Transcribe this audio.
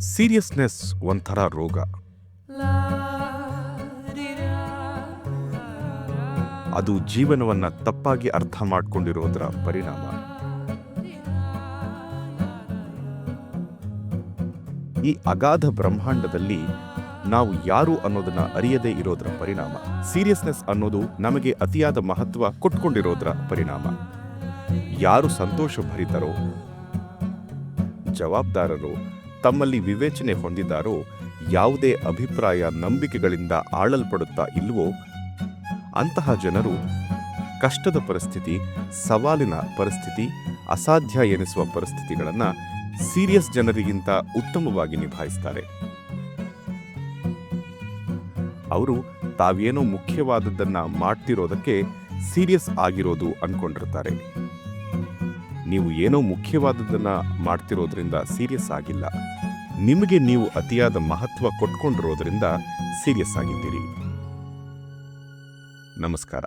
Seriousness ಒಂಥರ ರೋಗ. ಅದು ಜೀವನವನ್ನ ತಪ್ಪಾಗಿ ಅರ್ಥ ಮಾಡಿಕೊಂಡಿರೋದರ ಪರಿಣಾಮ. ಈ ಅಗಾಧ ಬ್ರಹ್ಮಾಂಡದಲ್ಲಿ ನಾವು ಯಾರು ಅನ್ನೋದನ್ನ ಅರಿಯದೇ ಇರೋದ್ರ ಪರಿಣಾಮ. ಸೀರಿಯಸ್ನೆಸ್ ಅನ್ನೋದು ನಮಗೆ ಅತಿಯಾದ ಮಹತ್ವ ಕೊಟ್ಕೊಂಡಿರೋದ್ರ ಪರಿಣಾಮ. ಯಾರು ಸಂತೋಷ ಭರಿತರೋ ಜವಾಬ್ದಾರರು ತಮ್ಮಲ್ಲಿ ವಿವೇಚನೆ ಹೊಂದಿದ್ದಾರೋ, ಯಾವುದೇ ಅಭಿಪ್ರಾಯ ನಂಬಿಕೆಗಳಿಂದ ಆಳಲ್ಪಡುತ್ತಾ ಇಲ್ವೋ ಅಂತಹ ಜನರು ಕಷ್ಟದ ಪರಿಸ್ಥಿತಿ, ಸವಾಲಿನ ಪರಿಸ್ಥಿತಿ, ಅಸಾಧ್ಯ ಎನಿಸುವ ಪರಿಸ್ಥಿತಿಗಳನ್ನು ಸೀರಿಯಸ್ ಜನರಿಗಿಂತ ಉತ್ತಮವಾಗಿ ನಿಭಾಯಿಸ್ತಾರೆ. ಅವರು ತಾವೇನೋ ಮುಖ್ಯವಾದದ್ದನ್ನು ಮಾಡ್ತಿರೋದಕ್ಕೆ ಸೀರಿಯಸ್ ಆಗಿರೋದು ಅನ್ಕೊಂಡಿರ್ತಾರೆ. ನೀವು ಏನೋ ಮುಖ್ಯವಾದದ್ದನ್ನ ಮಾಡ್ತಿರೋದ್ರಿಂದ ಸೀರಿಯಸ್ ಆಗಿಲ್ಲ. ನಿಮಗೆ ನೀವು ಅತಿಯಾದ ಮಹತ್ವ ಕೊಟ್ಕೊಂಡಿರೋದ್ರಿಂದ ಸೀರಿಯಸ್ ಆಗಿದ್ದೀರಿ. ನಮಸ್ಕಾರ.